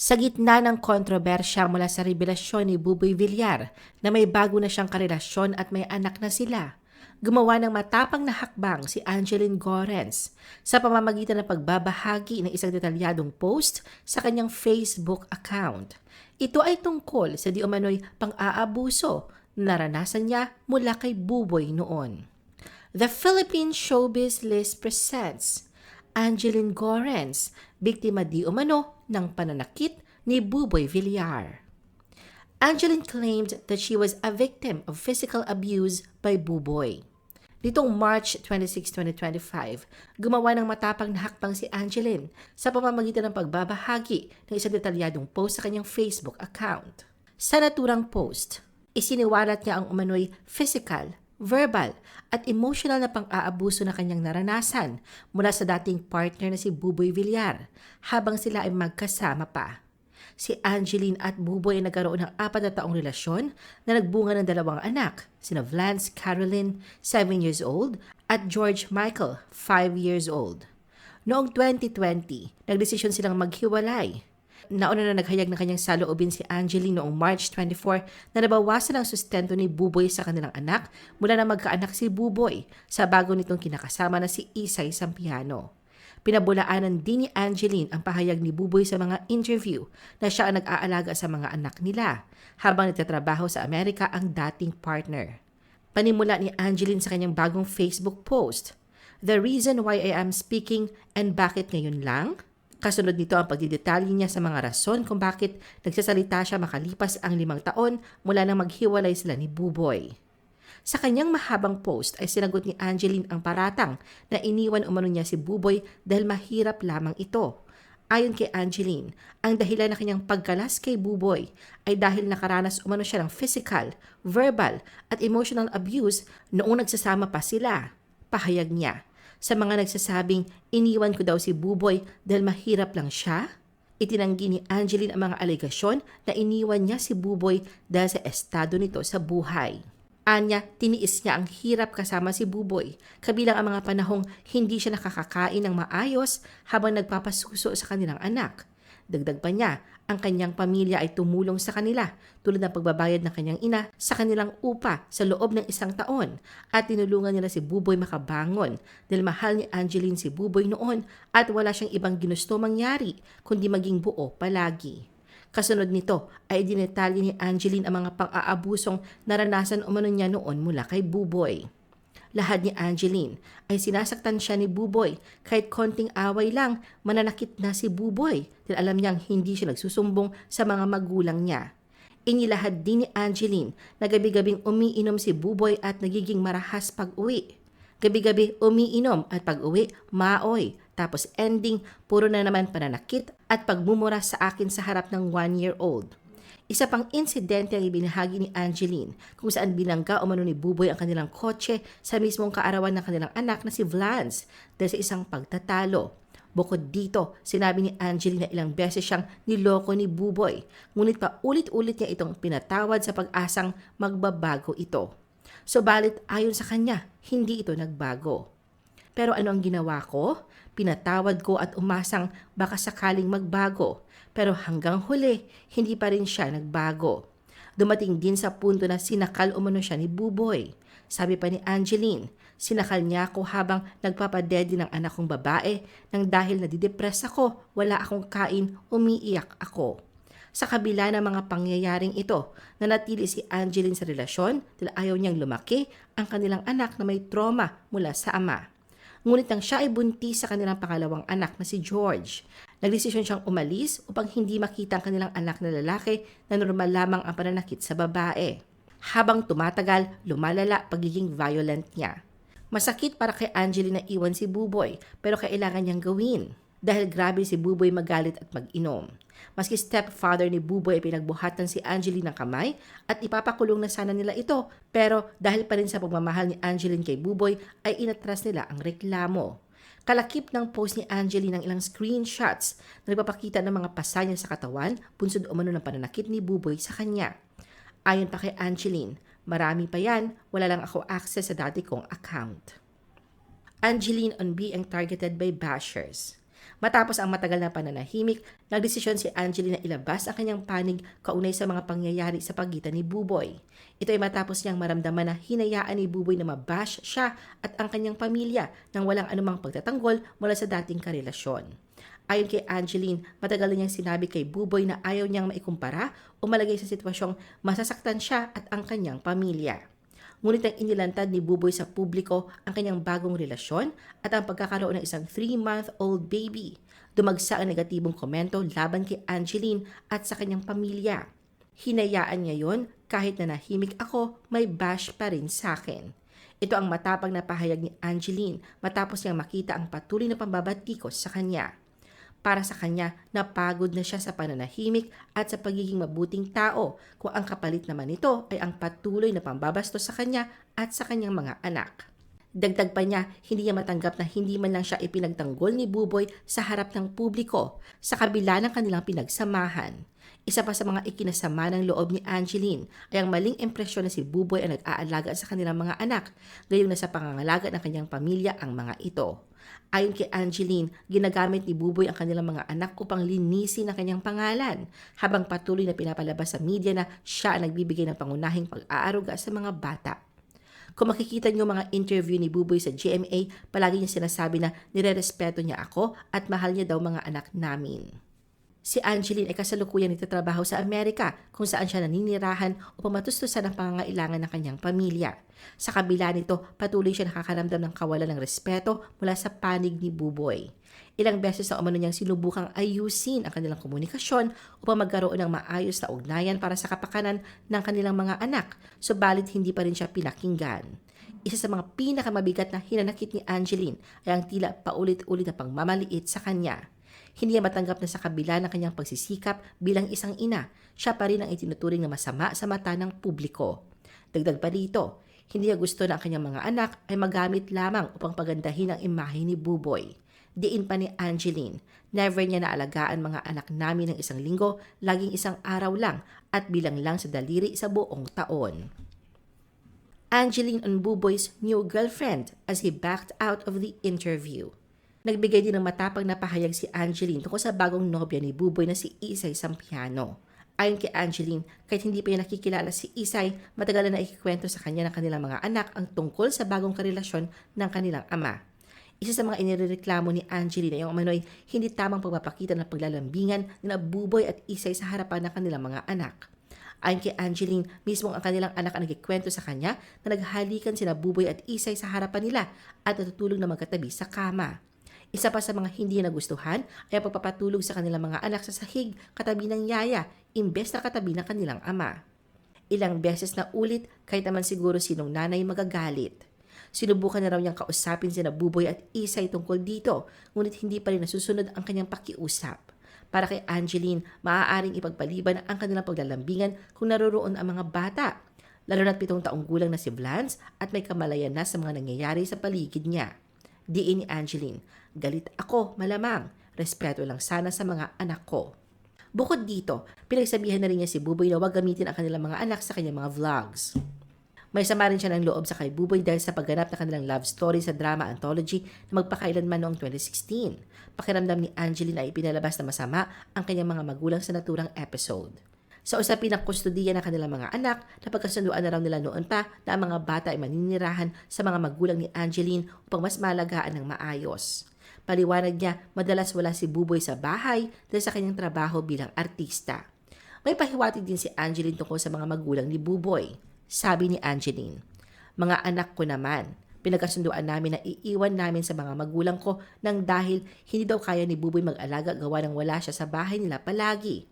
Sa gitna ng kontrobersya mula sa revelasyon ni Buboy Villar na may bago na siyang karelasyon at may anak na sila, gumawa ng matapang na hakbang si Angeline Gorens sa pamamagitan ng pagbabahagi ng isang detalyadong post sa kanyang Facebook account. Ito ay tungkol sa di umano'y pang-aabuso na naranasan niya mula kay Buboy noon. The Philippine Showbiz List presents Angeline Gorens, biktima di umano ng pananakit ni Buboy Villar. Angeline claimed that she was a victim of physical abuse by Buboy. Nitong March 26, 2025, gumawa ng matapang na hakbang si Angeline sa pamamagitan ng pagbabahagi ng isang detalyadong post sa kanyang Facebook account. Sa naturang post, isiniwalat niya ang umano'y physical, verbal, at emotional na pang-aabuso na kanyang naranasan mula sa dating partner na si Buboy Villar habang sila ay magkasama pa. Si Angeline at Buboy ay nagkaroon ng apat na taong relasyon na nagbunga ng dalawang anak, sina Vlance Caroline, 7 years old, at George Michael, 5 years old. Noong 2020, nagdesisyon silang maghiwalay Nauna na naghayag ng kanyang saloobin si Angeline noong March 24 na nabawasan ang sustento ni Buboy sa kanilang anak mula na magkaanak si Buboy sa bago nitong kinakasama na si Isay Sampiano. Pinabulaanan din ni Angeline ang pahayag ni Buboy sa mga interview na siya ang nag-aalaga sa mga anak nila habang nagtatrabaho sa Amerika ang dating partner. Panimula ni Angeline sa kanyang bagong Facebook post, The reason why I am speaking and bakit ngayon lang? Kasunod nito ang pagdidetalye niya sa mga rason kung bakit nagsasalita siya makalipas ang limang taon mula nang maghiwalay sila ni Buboy. Sa kanyang mahabang post ay sinagot ni Angeline ang paratang na iniwan umano niya si Buboy dahil mahirap lamang ito. Ayon kay Angeline, ang dahilan na kanyang pagkalas kay Buboy ay dahil nakaranas umano siya ng physical, verbal at emotional abuse noong nagsasama pa sila. Pahayag niya, sa mga nagsasabing iniwan ko daw si Buboy dahil mahirap lang siya? Itinanggi ni Angeline ang mga alegasyon na iniwan niya si Buboy dahil sa estado nito sa buhay. Anya, tiniis niya ang hirap kasama si Buboy, kabilang ang mga panahong hindi siya nakakakain ng maayos habang nagpapasuso sa kanilang anak. Dagdag pa niya, ang kanyang pamilya ay tumulong sa kanila tulad ng pagbabayad ng kanyang ina sa kanilang upa sa loob ng isang taon at tinulungan nila si Buboy makabangon dahil mahal ni Angeline si Buboy noon at wala siyang ibang ginusto mangyari kundi maging buo palagi. Kasunod nito ay dinetalye ni Angeline ang mga pang-aabusong naranasan umano niya noon mula kay Buboy lahat ni Angeline ay sinasaktan siya ni Buboy. Kahit konting away lang, mananakit na si Buboy dahil alam niyang hindi siya nagsusumbong sa mga magulang niya. Inilahad din ni Angeline na gabi-gabing umiinom si Buboy at nagiging marahas pag uwi. Gabi-gabi umiinom at pag uwi, maoy. Tapos ending, puro na naman pananakit at pagmumura sa akin sa harap ng one-year-old. Isa pang insidente ang ibinahagi ni Angeline kung saan binangga umano ni Buboy ang kanilang kotse sa mismong kaarawan ng kanilang anak na si Vlance dahil sa isang pagtatalo. Bukod dito, sinabi ni Angeline na ilang beses siyang niloko ni Buboy, ngunit pa ulit-ulit niya itong pinatawad sa pag-asang magbabago ito. Subalit ayon sa kanya, hindi ito nagbago. Pero ano ang ginawa ko? Pinatawad ko at umasang baka sakaling magbago pero hanggang huli, hindi pa rin siya nagbago. Dumating din sa punto na sinakal umano siya ni Buboy. Sabi pa ni Angeline, sinakal niya ako habang nagpapadedi ng anak kong babae nang dahil nadidepress ako, wala akong kain, umiiyak ako. Sa kabila ng mga pangyayaring ito, nanatili si Angeline sa relasyon dahil ayaw niyang lumaki ang kanilang anak na may trauma mula sa ama. Ngunit nang siya ay buntis sa kanilang pangalawang anak na si George, Nagdesisyon siyang umalis upang hindi makita ang kanilang anak na lalaki na normal lamang ang pananakit sa babae. Habang tumatagal, lumalala pagiging violent niya. Masakit para kay Angeline na iwan si Buboy pero kailangan niyang gawin dahil grabe si Buboy magalit at mag-inom. Maski stepfather ni Buboy ay pinagbuhatan si Angeline ng kamay at ipapakulong na sana nila ito pero dahil pa rin sa pagmamahal ni Angeline kay Buboy ay inatras nila ang reklamo. Kalakip ng post ni Angeline ng ilang screenshots na nagpapakita ng mga pasanya sa katawan, punsod umano ng pananakit ni Buboy sa kanya. Ayon pa kay Angeline, marami pa yan, wala lang ako access sa dati kong account. Angeline on being targeted by bashers. Matapos ang matagal na pananahimik, nagdesisyon si Angeline na ilabas ang kanyang panig kaunay sa mga pangyayari sa pagitan ni Buboy. Ito ay matapos niyang maramdaman na hinayaan ni Buboy na mabash siya at ang kanyang pamilya nang walang anumang pagtatanggol mula sa dating karelasyon. Ayon kay Angeline, matagal na niyang sinabi kay Buboy na ayaw niyang maikumpara o malagay sa sitwasyong masasaktan siya at ang kanyang pamilya. Ngunit ang inilantad ni Buboy sa publiko ang kanyang bagong relasyon at ang pagkakaroon ng isang 3-month-old baby. Dumagsa ang negatibong komento laban kay Angeline at sa kanyang pamilya. Hinayaan niya yon kahit na nahimik ako, may bash pa rin sa akin. Ito ang matapang na pahayag ni Angeline matapos niyang makita ang patuloy na pambabatikos sa kanya. Para sa kanya, napagod na siya sa pananahimik at sa pagiging mabuting tao kung ang kapalit naman nito ay ang patuloy na pambabastos sa kanya at sa kanyang mga anak. Dagdag pa niya, hindi niya matanggap na hindi man lang siya ipinagtanggol ni Buboy sa harap ng publiko sa kabila ng kanilang pinagsamahan. Isa pa sa mga ikinasama ng loob ni Angeline ay ang maling impresyon na si Buboy ang nag-aalaga sa kanilang mga anak, gayong na sa pangangalaga ng kanyang pamilya ang mga ito. Ayon kay Angeline, ginagamit ni Buboy ang kanilang mga anak upang linisin ang kanyang pangalan, habang patuloy na pinapalabas sa media na siya ang nagbibigay ng pangunahing pag-aaruga sa mga bata. Kung makikita niyo mga interview ni Buboy sa GMA, palagi niya sinasabi na nirerespeto niya ako at mahal niya daw mga anak namin. Si Angeline ay kasalukuyan nagtatrabaho sa Amerika kung saan siya naninirahan upang matustusan ang pangangailangan ng kanyang pamilya. Sa kabila nito, patuloy siya nakakaramdam ng kawalan ng respeto mula sa panig ni Buboy. Ilang beses na umano niyang sinubukang ayusin ang kanilang komunikasyon upang magkaroon ng maayos na ugnayan para sa kapakanan ng kanilang mga anak, subalit hindi pa rin siya pinakinggan. Isa sa mga pinakamabigat na hinanakit ni Angeline ay ang tila paulit-ulit na pangmamaliit sa kanya. Hindi niya matanggap na sa kabila ng kanyang pagsisikap bilang isang ina, siya pa rin ang itinuturing na masama sa mata ng publiko. Dagdag pa dito, hindi niya gusto na ang kanyang mga anak ay magamit lamang upang pagandahin ang imahe ni Buboy. Diin pa ni Angeline, never niya naalagaan mga anak namin ng isang linggo, laging isang araw lang at bilang lang sa daliri sa buong taon. Angeline on Buboy's new girlfriend as he backed out of the interview. Nagbigay din ng matapang na pahayag si Angeline tungkol sa bagong nobya ni Buboy na si Isay Sampiano. Ayon kay Angeline, kahit hindi pa niya nakikilala si Isay, matagal na ikikwento sa kanya ng kanilang mga anak ang tungkol sa bagong karelasyon ng kanilang ama. Isa sa mga inireklamo ni Angeline ay yung umano'y hindi tamang pagpapakita ng paglalambingan ni Buboy at Isay sa harapan ng kanilang mga anak. Ayon kay Angeline, mismo ang kanilang anak ang nagkikwento sa kanya na naghalikan sina Buboy at Isay sa harapan nila at natutulog na magkatabi sa kama. Isa pa sa mga hindi nagustuhan ay ang pagpapatulog sa kanilang mga anak sa sahig katabi ng yaya imbes na katabi ng kanilang ama. Ilang beses na ulit kahit naman siguro sinong nanay magagalit. Sinubukan na raw niyang kausapin sina Buboy at Isay tungkol dito, ngunit hindi pa rin nasusunod ang kanyang pakiusap. Para kay Angeline, maaaring ipagpaliban ang kanilang paglalambingan kung naroroon ang mga bata, lalo na't pitong taong gulang na si Vlance at may kamalayan na sa mga nangyayari sa paligid niya. Diin ni Angeline, galit ako, malamang. Respeto lang sana sa mga anak ko. Bukod dito, pinagsabihan na rin niya si Buboy na huwag gamitin ang kanilang mga anak sa kanyang mga vlogs. May sama rin siya ng loob sa kay Buboy dahil sa pagganap ng kanilang love story sa drama anthology na magpakailanman noong 2016. Pakiramdam ni Angeline ay ipinalabas na masama ang kanyang mga magulang sa naturang episode. Sa usapin ng kustudiya ng kanilang mga anak, napagkasunduan na raw nila noon pa na ang mga bata ay maninirahan sa mga magulang ni Angeline upang mas malagaan ng maayos. Paliwanag niya, madalas wala si Buboy sa bahay dahil sa kanyang trabaho bilang artista. May pahiwatig din si Angeline tungkol sa mga magulang ni Buboy. Sabi ni Angeline, Mga anak ko naman, pinagkasunduan namin na iiwan namin sa mga magulang ko nang dahil hindi daw kaya ni Buboy mag-alaga gawa ng wala siya sa bahay nila palagi.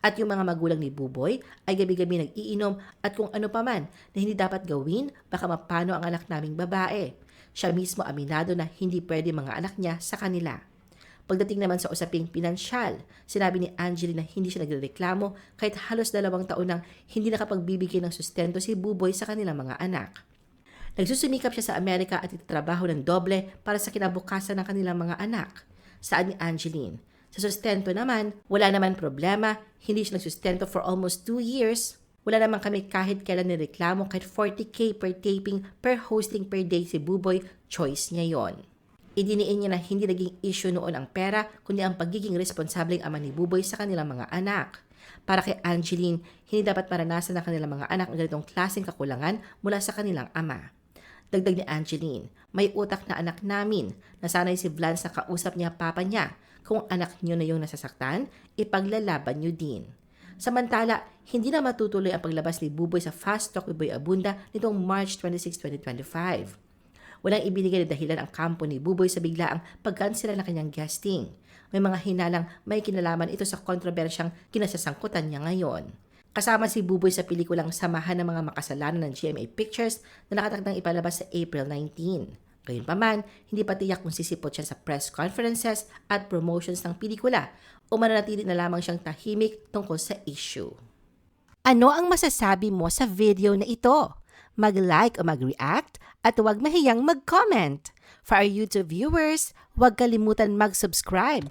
At yung mga magulang ni Buboy ay gabi-gabi nag-iinom at kung ano pa man na hindi dapat gawin, baka mapano ang anak naming babae. Siya mismo aminado na hindi pwede mga anak niya sa kanila. Pagdating naman sa usaping pinansyal, sinabi ni Angeline na hindi siya nagreklamo kahit halos dalawang taon nang hindi nakapagbibigay ng sustento si Buboy sa kanilang mga anak. Nagsusumikap siya sa Amerika at itatrabaho ng doble para sa kinabukasan ng kanilang mga anak. Saan ni Angeline? Sa sustento naman, wala naman problema, hindi siya nagsustento for almost two years. Wala naman kami kahit kailan nireklamo kahit 40k per taping per hosting per day si Buboy, choice niya yon. Idiniin niya na hindi naging issue noon ang pera, kundi ang pagiging responsableng ama ni Buboy sa kanilang mga anak. Para kay Angeline, hindi dapat maranasan ng kanilang mga anak ang ganitong klaseng kakulangan mula sa kanilang ama. Dagdag ni Angeline, may utak na anak namin. Nasanay si Vlans na kausap niya papa niya. Kung anak niyo na yung nasasaktan, ipaglalaban niyo din. Samantala, hindi na matutuloy ang paglabas ni Buboy sa Fast Talk with Boy Abunda nitong March 26, 2025. Walang ibinigay na dahilan ang kampo ni Buboy sa biglaang pagkansela ng kanyang guesting. May mga hinalang may kinalaman ito sa kontrobersyang kinasasangkutan niya ngayon. Kasama si Buboy sa pelikulang Samahan ng mga makasalanan ng GMA Pictures na nakatakdang ipalabas sa April 19. Gayunpaman, hindi pa tiyak kung sisipot siya sa press conferences at promotions ng pelikula o mananatili na lamang siyang tahimik tungkol sa issue. Ano ang masasabi mo sa video na ito? Mag-like o mag-react at huwag mahiyang mag-comment. For our YouTube viewers, huwag kalimutan mag-subscribe